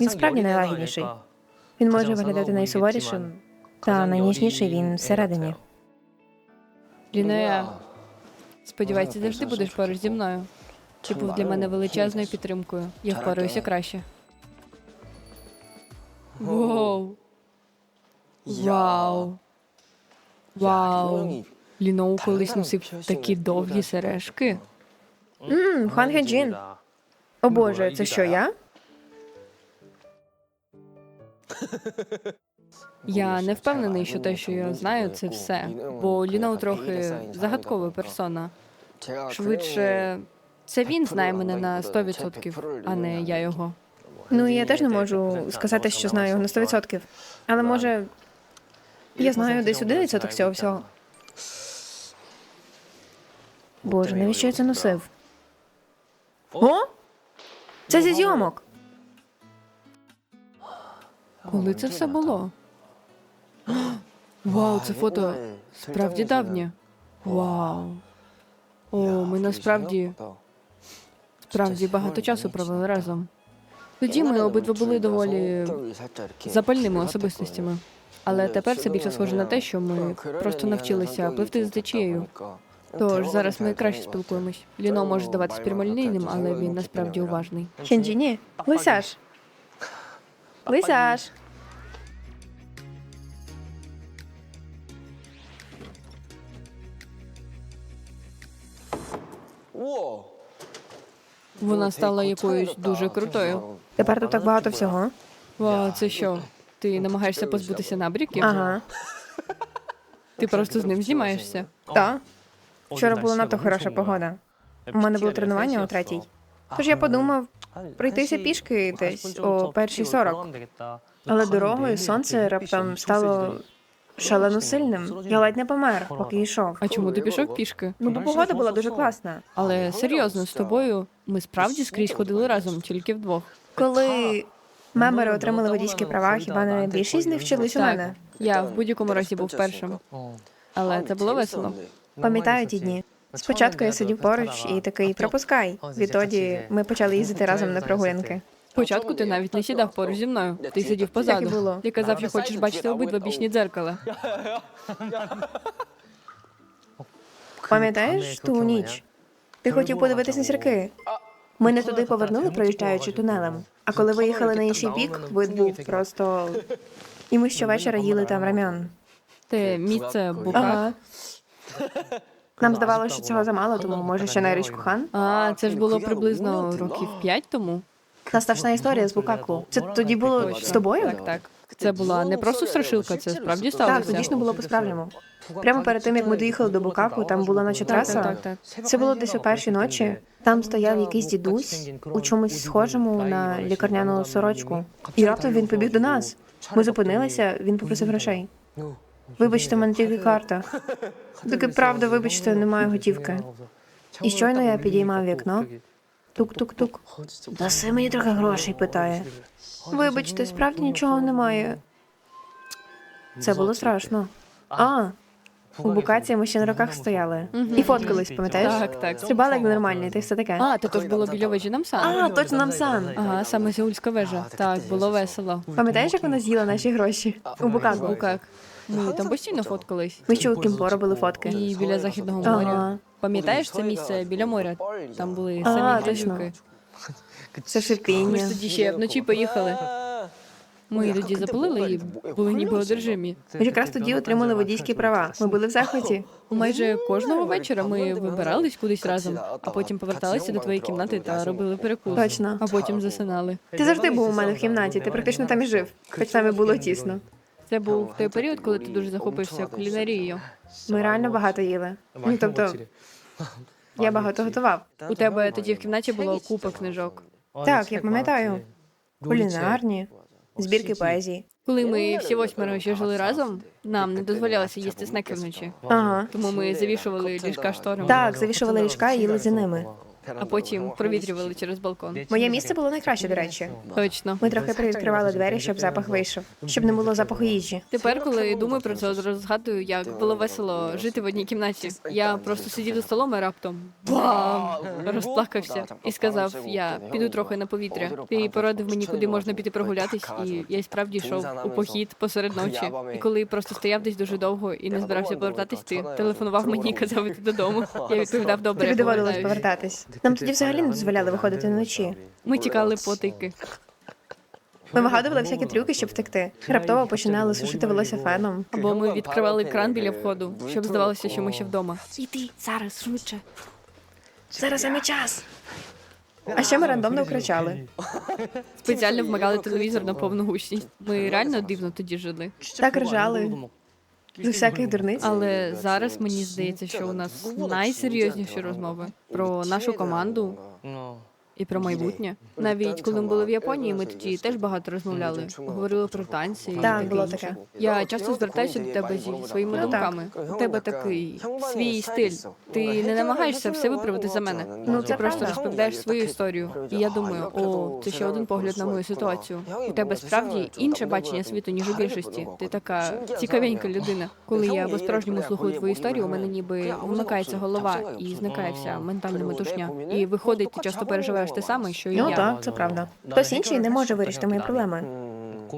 Він справді найлагідніший. Він може виглядати найсуворішим, та найніжніший він всередині. Лінея, сподіваюся, завжди будеш поруч зі мною. Ти був для мене величезною підтримкою. Я впораюся краще. Вау. Вау. Вау. Ліноу колись носив такі довгі сережки. Ммм, Хуан Хеджін. О боже, це що я? Я не впевнений, що те, що я знаю, це все. Бо Ліноу трохи загадкова персона. Швидше, це він знає мене на 100%, а не я його. Ну, я теж не можу сказати, що знаю його на 100%. Але може. Я знаю десь 11% цього всього. Боже, навіщо я це носив? О! Це зі зйомок. Коли це все було? Вау, це фото справді давнє. Вау. О, ми насправді справді багато часу провели разом. Тоді ми обидва були доволі запальними особистостями. Але тепер це більше схоже на те, що ми просто навчилися пливти з течією. Тож зараз ми краще спілкуємось. Ліно може здаватись прямолінійним, але він насправді уважний. Хенджі, ні. Лисяш. Лисяш. Вона стала якоюсь дуже крутою. Тепер тут так багато всього. Вау, це що? Ти намагаєшся позбутися набріків? Ага. Ти просто з ним знімаєшся. Так. Вчора була надто хороша погода. У мене було тренування о третій. Тож я подумав пройтися пішки десь о першій сорок. Але дорогою сонце раптом стало шалено сильним. Я ледь не помер, поки йшов. А чому ти пішов пішки? Ну, бо погода була дуже класна. Але серйозно, з тобою ми справді скрізь ходили разом, тільки вдвох. Коли мемери отримали водійські права, хіба не більшість з них вчились у мене? Я в будь-якому разі був першим. Але це було весело. Пам'ятаю ті дні. Спочатку я сидів поруч і такий пропускай. Відтоді ми почали їздити разом на прогулянки. Спочатку ти навіть не сідав поруч зі мною. Ти сидів Так і позаду. було. Ти казав, що хочеш бачити обидва бічні дзеркала. Пам'ятаєш ту ніч? Ти хотів подивитись на зірки. Ми не туди повернули, проїжджаючи тунелем. А коли виїхали на інший бік, вид був просто. І ми щовечора їли там рамян. Те місце букак. Ага. Нам здавалося, що цього замало, тому може ще на річку хан. А, це ж було приблизно років п'ять тому. Та страшна історія з Букаку. Це тоді було з тобою? Так, так. Це була не просто страшилка, це справді Так, сталося. це дійсно було по-справжньому. Прямо перед тим, як ми доїхали до Букаку, там була наче траса. так, так, так. Це було десь о першій ночі. Там стояв якийсь дідусь у чомусь схожому на лікарняну сорочку. І раптом він побіг до нас. Ми зупинилися, він попросив грошей. Вибачте, мене тільки карта. Таке правда, вибачте, немає готівки. І щойно я підіймав вікно. Тук-тук-тук. Даси мені трохи грошей, питає. Вибачте, справді нічого немає. Це було страшно. А, у букаці ми ще на руках стояли. І фоткались, пам'ятаєш? Так, так. Стрибали як нормальні, та й все таке. А, то то ж було біля вежі Намсан. А, точно нам сан. Ага, саме Сеульська вежа. Так, було весело. Пам'ятаєш, як вона з'їла наші гроші? У Букаку. Букак. Ми там постійно фоткались. Ми ще у Кімпо робили фотки. І біля західного Ага. моря. Пам'ятаєш це місце біля моря? Там були А, самі точно. грязюки. Це Ми шипіння. ж тоді ще вночі поїхали. Ми тоді запалили і були ніби одержимі. Ми якраз тоді отримали водійські права. Ми були в захваті. Майже кожного вечора ми вибирались кудись разом, а потім поверталися до твоєї кімнати та робили перекус. Точно. А потім засинали. Ти завжди був у мене в кімнаті, ти практично там і жив, хоч там і було тісно. Це був той період, коли ти дуже захопився кулінарією. Ми реально багато їли. Ну тобто, я багато готував. У тебе тоді в кімнаті було купа книжок. Так, я пам'ятаю. Кулінарні, збірки поезії. Коли ми всі восьмеро ще жили разом, нам не дозволялося їсти снеки вночі. Ага. Тому ми завішували ліжка шторами. Так, завішували ліжка і їли за ними. А потім провітрювали через балкон. Моє місце було найкраще, до речі. Точно. Ми трохи привідкривали двері, щоб запах вийшов, щоб не було запаху їжі. Тепер, коли думаю про це, одразу згадую, як було весело жити в одній кімнаті. Я просто сидів за столом і раптом бам! розплакався і сказав: я піду трохи на повітря. Ти порадив мені, куди можна піти прогулятись, і я й справді йшов у похід посеред ночі. І коли просто стояв десь дуже довго і не збирався повертатись, ти телефонував мені і казав іти додому. Я відповідав добре. Тобі доводилось повертатись. Нам тоді взагалі не дозволяли виходити вночі. Ми тікали потайки. Ми вигадували всякі трюки, щоб втекти. Раптово починали сушити волосся феном. Або ми відкривали кран біля входу, щоб здавалося, що ми ще вдома. Іди зараз швидше. Зараз саме час. А ще ми рандомно кричали. Спеціально вмикали телевізор на повну гучність. Ми реально дивно тоді жили. Так ржали з усяких дурниць. Але зараз мені здається, що у нас найсерйозніші розмови про нашу команду і про майбутнє. Навіть коли ми були в Японії, ми тоді теж багато розмовляли. Говорили про танці. і Так, таке було інше. таке. Я часто звертаюся до тебе зі своїми Ну, так. думками. У тебе такий свій стиль. Ти не намагаєшся все виправити за мене. Ну, Ти це просто правда. розповідаєш свою історію. І я думаю, о, це ще один погляд на мою ситуацію. У тебе справді інше бачення світу, ніж у більшості. Ти така цікавенька людина. Коли я по-справжньому слухаю твою історію, у мене ніби вмикається голова і зникає вся ментальна метушня. І виходить, ти часто переживаєш те саме, що і Ну я. так, це правда. Хтось інший не може вирішити мої проблеми.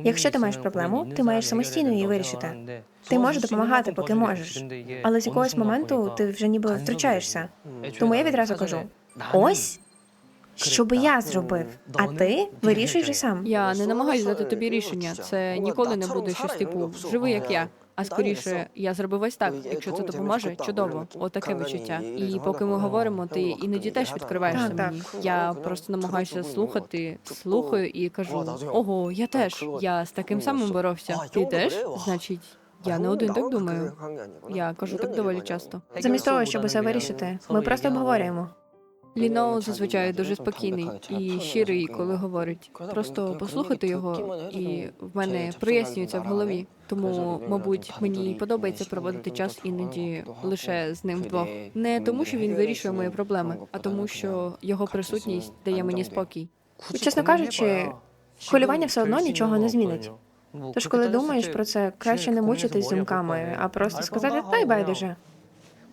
Якщо ти маєш проблему, ти маєш самостійно її вирішити. Ти можеш допомагати, поки можеш. Але з якогось моменту ти вже ніби втручаєшся. Тому я відразу кажу: ось що би я зробив, а ти вирішуй вже сам. Я не намагаюся дати тобі рішення. Це ніколи не буде щось типу живи як я. А скоріше, я зробив ось так. Якщо це допоможе, чудово. Отаке відчуття. І поки ми говоримо, ти іноді теж відкриваєшся Так, так. мені. Я просто намагаюся слухати, слухаю і кажу: ого, я теж. Я з таким самим боровся. Ти теж? Значить, я не один так думаю. Я кажу так доволі часто. Замість того, щоб усе вирішити, ми просто обговорюємо. Ліно зазвичай дуже спокійний і щирий, коли говорить. Просто послухати його, і в мене прояснюється в голові. Тому, мабуть, мені подобається проводити час іноді лише з ним вдвох. Не тому, що він вирішує мої проблеми, а тому, що його присутність дає мені спокій. Чесно кажучи, хвилювання все одно нічого не змінить. Тож, коли думаєш про це, краще не мучитись думками, а просто сказати та й байдуже.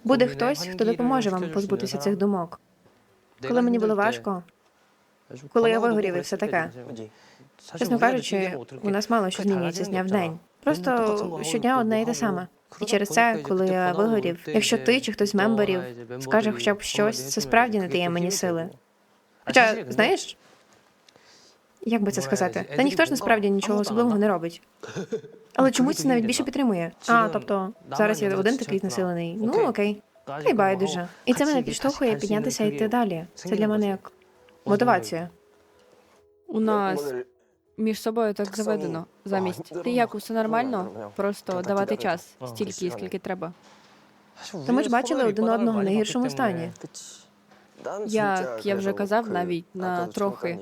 Буде хтось, хто допоможе вам позбутися цих думок. Коли мені було важко, коли я вигорів і все таке. Чесно кажучи, у нас мало що змінюється з дня в день. Просто щодня одне і те саме. І через це, коли я вигорів, якщо ти чи хтось з мемберів скаже хоча б щось, це справді не дає мені сили. Хоча, знаєш, як би це сказати? Та ніхто ж насправді нічого особливого не робить. Але чомусь це навіть більше підтримує. А, тобто, зараз я один такий знесилений. Ну окей. Й байдуже. І це мене підштовхує піднятися і йти далі. Це для мене як мотивація. У нас між собою так заведено. Замість ти як усе нормально, просто давати час стільки, скільки треба. Та ми ж бачили один одного в найгіршому стані. Як я вже казав, навіть на трохи.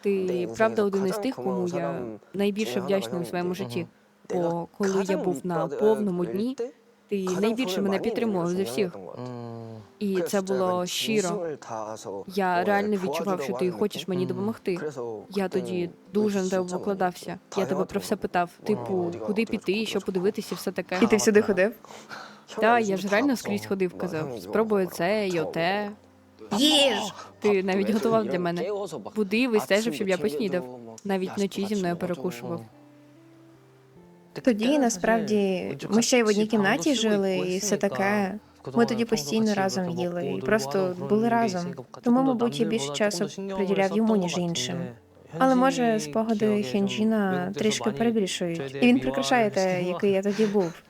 Ти правда один із тих, кому я найбільше вдячний у своєму житті. Бо коли я був на повному дні, ти найбільше мене підтримував зі всіх. І це було щиро. Я реально відчував, що ти хочеш мені допомогти. Я тоді дуже на тебе покладався. Я тебе про все питав. Типу, куди піти, що подивитися, все таке. І ти всюди ходив? Та я ж реально скрізь ходив, казав. Спробую це і оте. Їж! Ти навіть готував для мене. Будив і стежив, щоб я поснідав. Навіть вночі зі мною перекушував. Тоді насправді ми ще й в одній кімнаті жили, і все таке. Ми тоді постійно разом їли і просто були разом. Тому, мабуть, я більше часу приділяв йому, ніж іншим. Але може спогади Хенджіна трішки перебільшують, і він прикрашає те, який я тоді був.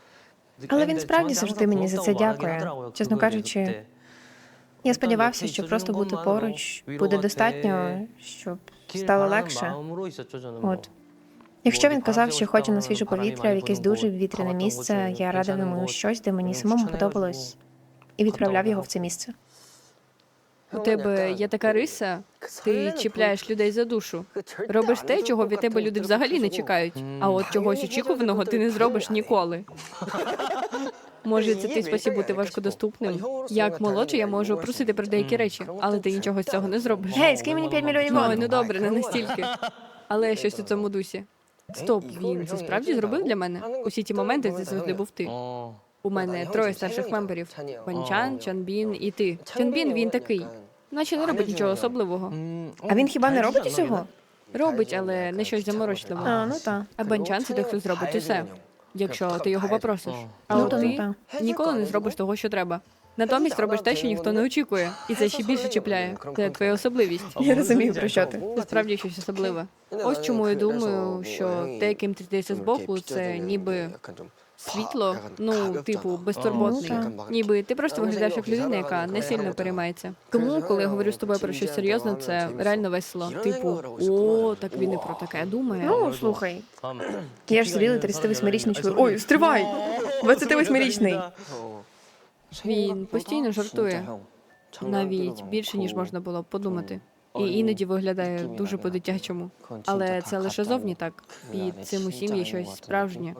Але він справді завжди мені за це дякує. Чесно кажучи, я сподівався, що просто бути поруч буде достатньо, щоб стало легше. От. Якщо він казав, що хоче на свіже повітря в якесь дуже вітряне місце, я радив йому щось, де мені самому подобалось, і відправляв його в це місце. У тебе є така риса, ти чіпляєш людей за душу. Робиш те, чого від тебе люди взагалі не чекають. А от чогось очікуваного ти не зробиш ніколи. Може, це твій спосіб бути важкодоступним. Як молодший, я можу просити про деякі речі, але ти нічого з цього не зробиш. Гей, скинь мені 5 мільйонів Ой, ну добре, не настільки. Але щось у цьому дусі. Стоп, він це справді зробив для мене? Усі ті моменти це завжди був ти. У мене троє старших мемберів: Банчан, Чанбін і ти. Чанбін він такий, наче не робить нічого особливого. А він хіба не робить усього? Робить, але не щось заморочливе. А, ну та. А Банчан це хто зробить усе, якщо ти його попросиш. А Ну от та, ну ти та. ніколи не зробиш того, що треба. Натомість робиш те, що ніхто не очікує, і це ще більше чіпляє. Це твоя особливість. Я розумію, про що ти. Це справді щось особливе. Ось чому я думаю, що те, яким ти здаєшся збоку, це ніби світло, ну, типу, безтурботний. Ну, Ніби ти просто виглядаєш як людина, яка не сильно переймається. Тому, коли я говорю з тобою про щось серйозне, це реально весело. Типу, о, так він і про таке думає. Ну, слухай. Я ж зрілий 38-річний чоловік. Ой, стривай! 28-річний. Він постійно жартує, навіть більше ніж можна було подумати. І іноді виглядає дуже по-дитячому. Але це лише зовні так. Під цим усім є щось справжнє.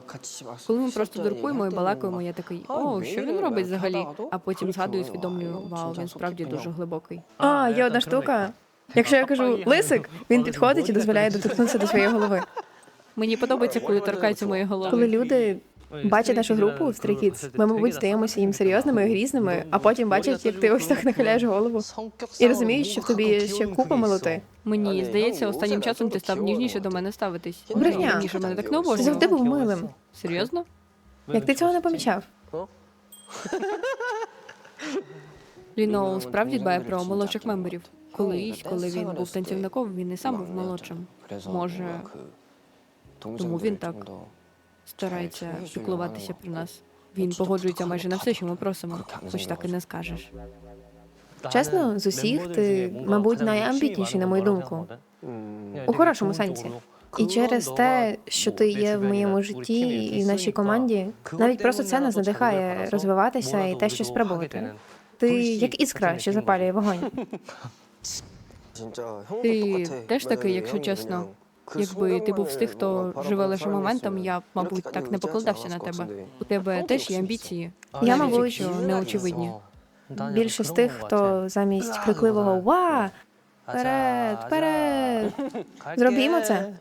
Коли ми просто дуркуємо і балакаємо, я такий, о, що він робить взагалі? А потім згадую, і усвідомлюю, вау, він справді дуже глибокий. А, є одна штука. Якщо я кажу лисик, він підходить і дозволяє доторкнутися до своєї голови. Мені подобається, коли торкаються мої Коли люди бачать нашу групу в Stray Kids, ми, мабуть, здаємося їм серйозними грізними, а потім бачать, як ти ось так нахиляєш голову. І розуміють, що в тобі ще купа милоти. Мені здається, останнім часом ти став ніжніше до мене ставитись. Брехня. Раніше мене так не Ти завжди був милим. Серйозно? Як ти цього не помічав? Ліноу справді дбає про молодших мемберів. Колись, коли він був танцівником, він і сам був молодшим. Може, тому він так старається піклуватися про нас. Він погоджується майже на все, що ми просимо, хоч так і не скажеш. Чесно, з усіх ти, мабуть, найамбітніший, на мою думку. У хорошому сенсі. І через те, що ти є в моєму житті і в нашій команді, навіть просто це нас надихає розвиватися і те, що спробувати. Ти як іскра, що запалює вогонь. Ти теж такий, якщо чесно. Якби ти був з тих, хто живе лише моментом, я б, мабуть, так не покладався на тебе. У тебе теж є амбіції. Я, мабуть, не очевидні. Більше з тих, хто замість крикливого «Ва! Вперед, вперед! Зробімо це.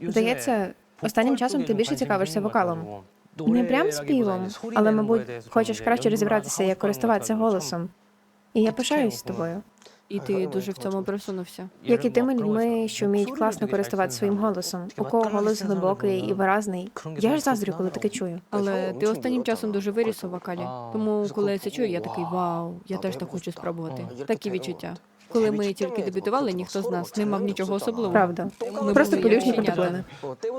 Здається, останнім часом ти більше цікавишся вокалом. Не прям співом, але, мабуть, хочеш краще розібратися, як користуватися голосом. І я пишаюсь з тобою. І ти дуже в цьому просунувся. Як і тими людьми, що вміють класно користуватися своїм голосом, у кого голос глибокий і виразний. Я ж заздрю, коли таке чую. Але ти останнім часом дуже виріс у вокалі. Тому, коли я це чую, я такий вау, я теж так хочу спробувати. Такі відчуття. Коли ми тільки дебютували, ніхто з нас не мав нічого особливого. Правда. Ми Просто полюшні ященята.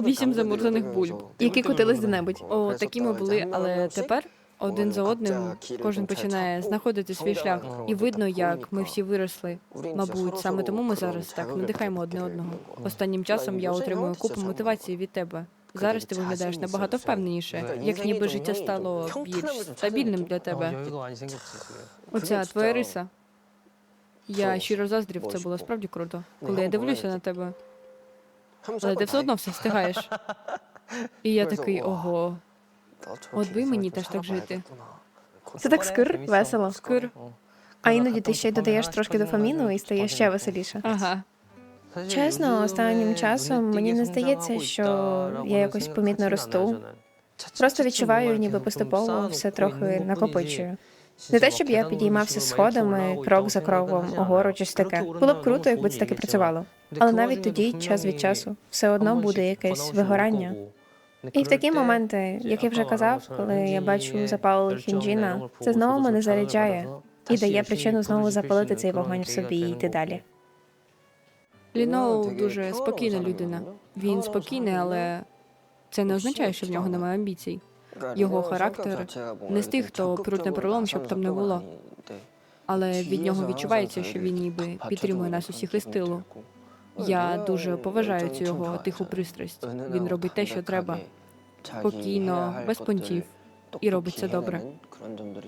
Вісім замурзаних бульб. які котились де-небудь. О, такі ми були, але тепер один за одним кожен починає знаходити свій шлях, і видно, як ми всі виросли. Мабуть, саме тому ми зараз так надихаємо одне одного. Останнім часом я отримую купу мотивації від тебе. Зараз ти виглядаєш набагато впевненіше, як ніби життя стало більш стабільним для тебе. Оця твоя риса. Я щиро заздрів, це було справді круто. Коли я дивлюся на тебе, але ти все одно все встигаєш. І я такий, ого, от би мені теж так жити. Це так скир, весело. Скир. А іноді ти ще й додаєш трошки дофаміну і стає ще веселіше. Ага. Чесно, останнім часом мені не здається, що я якось помітно росту. Просто відчуваю, ніби поступово все трохи накопичую. Не те, щоб я підіймався сходами крок за кроком угору чи таке. Було б круто, якби це таки працювало. Але навіть тоді, час від часу, все одно буде якесь вигорання. І в такі моменти, як я вже казав, коли я бачу запал Хінджіна, це знову мене заряджає і дає причину знову запалити цей вогонь в собі і йти далі. Ліноу дуже спокійна людина. Він спокійний, але це не означає, що в нього немає амбіцій. Його характер не з тих, хто прутне пролом, щоб там не було. Але від нього відчувається, що він ніби підтримує нас усіх із тилу. Я дуже поважаю цю його тиху пристрасть. Він робить те, що треба, спокійно, без понтів, і робить це добре.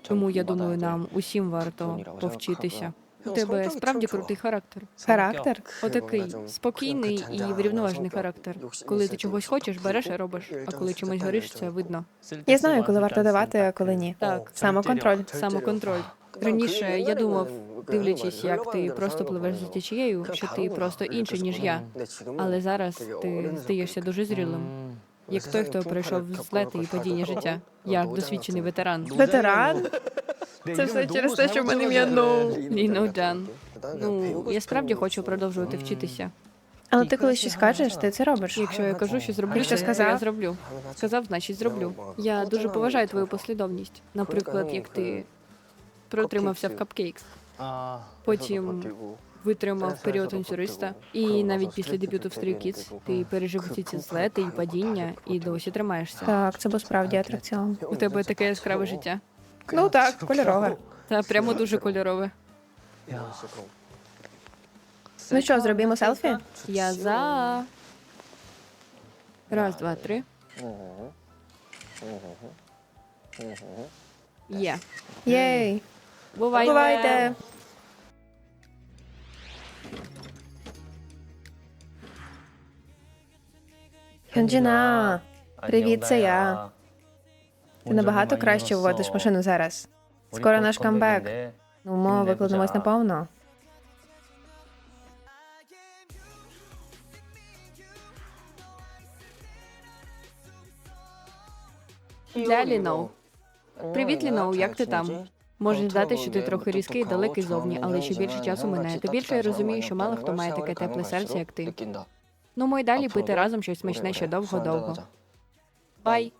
Тому я думаю, нам усім варто повчитися. У тебе справді крутий характер. Характер? Отакий спокійний і врівноважений характер. Коли ти чогось хочеш, береш і робиш. А коли чимось гориш, це видно. Я знаю, коли варто давати, а коли ні. Так, Самоконтроль. самоконтроль. Раніше я думав, дивлячись, як ти просто пливеш за течією, що ти просто інший, ніж я. Але зараз ти здаєшся дуже зрілим. Як той, хто пройшов злети і падіння життя, як досвідчений ветеран. Ветеран? Це все через те, що в мене ім'я Ноу. Ліно Джан. Ну, я справді хочу продовжувати вчитися. Але ти коли щось скажеш, ти це робиш. Якщо я кажу, що зроблю, Що сказав? я зроблю. Сказав, значить зроблю. Я дуже поважаю твою послідовність. Наприклад, як ти протримався в капкейкс, потім витримав період танцюриста, і навіть після дебюту в Stray Kids ти пережив усі ці злети і падіння, і досі тримаєшся. Так, це був справді атракціон. У тебе таке яскраве життя. Ну так, кольорове. Та прямо дуже кольорове. Ну що, зробімо селфі? Я за. Раз, два, три. Є. Єй! Бувайте. Бувайте! Хюнджіна! Привіт, це я. Ти набагато краще водиш машину зараз. Скоро наш камбек. Ну, ми викладемось наповно. Для Ліноу. Привіт, Ліноу, як ти там? Може здати, що ти трохи різкий і далекий зовні, але ще більше часу минає, Ти більше я розумію, що мало хто має таке тепле серце, як ти. Ну, ми й далі пити разом щось смачне ще довго-довго. Бай!